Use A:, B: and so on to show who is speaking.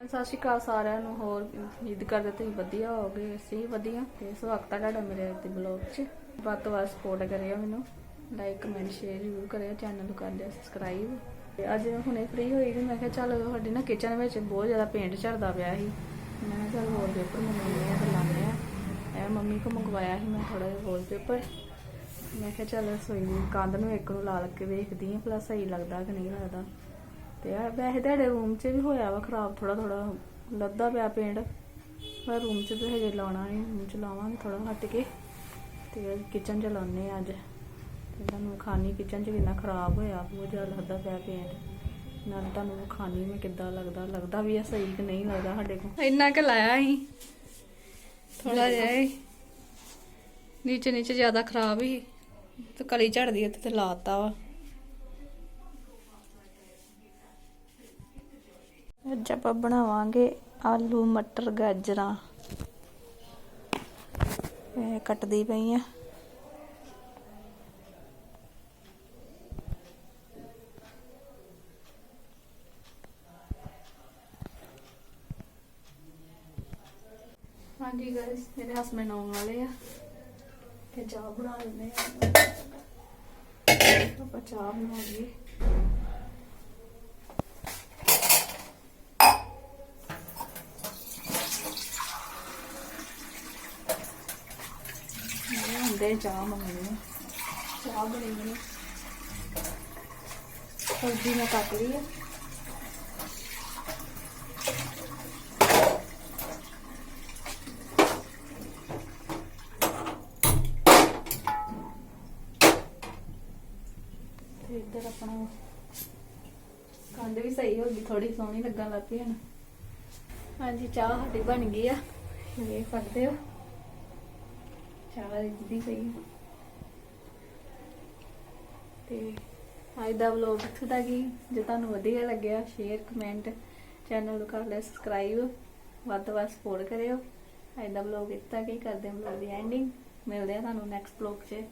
A: ਸਤਿ ਸ਼੍ਰੀ ਅਕਾਲ ਸਾਰਿਆਂ ਨੂੰ, ਹੋਰ ਉਮੀਦ ਕਰਦੇ ਤੁਸੀਂ ਵਧੀਆ ਹੋਗੇ ਅਸੀਂ ਵਧੀਆ। ਤੇ ਸਵਾਗਤ ਹੈ ਤੁਹਾਡਾ ਮੇਰੇ ਤੇ ਬਲੌਗ 'ਚ। ਵੱਧ ਤੋਂ ਵੱਧ ਸਪੋਰਟ ਕਰਿਓ ਮੈਨੂੰ। ਲਾਈਕ ਕਮੈਂਟ ਸ਼ੇਅਰ ਜ਼ਰੂਰ ਕਰਿਓ ਚੈਨਲ ਨੂੰ ਕਰ ਲਿਓ ਸਬਸਕ੍ਰਾਈਬ ਤੇ ਅੱਜ ਮੈਂ ਹੁਣੇ ਫ੍ਰੀ ਹੋਈ ਤੇ ਮੈਂ ਕਿਹਾ ਚੱਲ ਸਾਡੀ ਨਾ ਕਿਚਨ ਵਿੱਚ ਬਹੁਤ ਜ਼ਿਆਦਾ ਪੇਂਟ ਝੜਦਾ ਪਿਆ ਸੀ। ਮੈਂ ਕਿਹਾ ਚੱਲ ਵਾਲਪੇਪਰ ਮੰਗਵਾਉਂਦੇ ਆ ਤੇ ਲਾਉਂਦੇ ਆ। ਇਹ ਮੰਮੀ ਕੋ ਮੰਗਵਾਇਆ ਸੀ ਮੈਂ ਥੋੜਾ ਜਿਹਾ ਵਾਲਪੇਪਰ ਮੈਂ ਕਿਹਾ ਚੱਲ ਰਸੋਈ ਕੰਧ ਨੂੰ ਇੱਕ ਨੂੰ ਲਾ ਕੇ ਵੇਖਦੀ ਆ, ਭਲਾ ਸਹੀ ਲੱਗਦਾ ਕਿ ਨਹੀਂ ਲੱਗਦਾ। ਤੇ ਆ, ਵੈਸੇ ਤੁਹਾਡੇ ਰੂਮ 'ਚ ਵੀ ਹੋਇਆ ਵਾ ਖਰਾਬ ਥੋੜਾ ਥੋੜਾ ਲੱਦਾ ਪਿਆ ਪੇਂਟ। ਪਰ ਰੂਮ 'ਚ ਤੇ ਹਜੇ ਲਾਉਣਾ ਨਹੀਂ ਰੂਮ 'ਚ ਲਾਵਾਂਗੇ ਥੋੜਾ ਹਟ ਕੇ। ਤੇ ਕਿਚਨ 'ਚ ਲਾਉਣੇ ਆ ਅੱਜ। ਤੇ ਤੁਹਾਨੂੰ ਖਾਣੀ ਕਿਚਨ 'ਚ ਕਿੰਨਾ ਖਰਾਬ ਹੋਇਆ, ਬਹੁਤ ਜ਼ਿਆਦਾ ਲੱਗਦਾ ਪਿਆ ਪੇਂਟ। ਨਾਲ ਤੁਹਾਨੂੰ ਖਾਣੀ ਮੈਂ ਕਿੱਦਾਂ ਲੱਗਦਾ ਲੱਗਦਾ ਵੀ ਆ ਸਹੀ ਕਿ ਨਹੀਂ ਲੱਗਦਾ ਸਾਡੇ ਕੋਲ? ਇੰਨਾ ਕਿ ਲਾਇਆ ਸੀ। ਥੋੜਾ ਜਿਹਾ ਨੀਚੇ ਨੀਚੇ ਜ਼ਿਆਦਾ ਖਰਾਬ ਹੀ ਤੇ ਕਲੀ ਝੜਦੀ ਉੱਤੇ ਤੇ ਲਾਤਾ ਵਾ। ਅੱਜ ਆਪਾਂ ਬਣਾਵਾਂਗੇ ਆਲੂ ਮਟਰ ਗਾਜਰਾਂ। ਇਹ ਕੱਟਦੀ ਪਈ ਆ। ਹਾਂਜੀ ਗਾਇਸ ਮੇਰੇ ਹਸਬੰਡ ਆਉਣ ਵਾਲੇ ਆ। ਤੇ ਚਾਹ ਬਣਾ ਲੈਂਦੇ ਆ। ਆਪਾਂ ਚਾਹ ਬਣਾ ਲਈਏ ਇਹ ਹੁੰਦੇ ਚਾਹ ਮੰਗਣੀ ਚਾਹ ਬਣੀ ਬਣੀ ਸਬਜ਼ੀ ਮੈਂ ਕੱਟ ਲਈ ਤੇ ਇੱਧਰ ਆਪਣਾ ਕੰਡ ਵੀ ਸਹੀ ਹੋ ਗਈ ਥੋੜੀ ਸੋਹਣੀ ਲੱਗਣ ਲੱਗ ਪਈ ਹੁਣ ਹਾਂਜੀ ਚਾਹ ਸਾਡੀ ਬਣ ਗਈ ਆ। ਇਹ ਫੜਦੇ ਹੋ ਚਾਹ ਰਿੱਝਦੀ ਪਈ। ਤੇ ਅੱਜ ਦਾ ਵਲੋਗ ਇੱਥੋਂ ਤੱਕ ਹੀ ਜੇ ਤੁਹਾਨੂੰ ਵਧੀਆ ਲੱਗਿਆ ਸ਼ੇਅਰ ਕਮੈਂਟ ਚੈਨਲ ਨੂੰ ਕਰ ਲਿਆ ਸਬਸਕ੍ਰਾਈਬ ਵੱਧ ਤੋਂ ਵੱਧ ਸਪੋਰਟ ਕਰਿਓ। ਅੱਜ ਦਾ ਵਲੋਗ ਇੱਥੇ ਤੱਕ ਹੀ ਕਰਦੇ ਹਾਂ ਵਲੋਗ ਦੀ ਐਂਡਿੰਗ ਮਿਲਦੇ ਆ ਤੁਹਾਨੂੰ ਨੈਕਸਟ ਵਲੋਗ 'ਚ।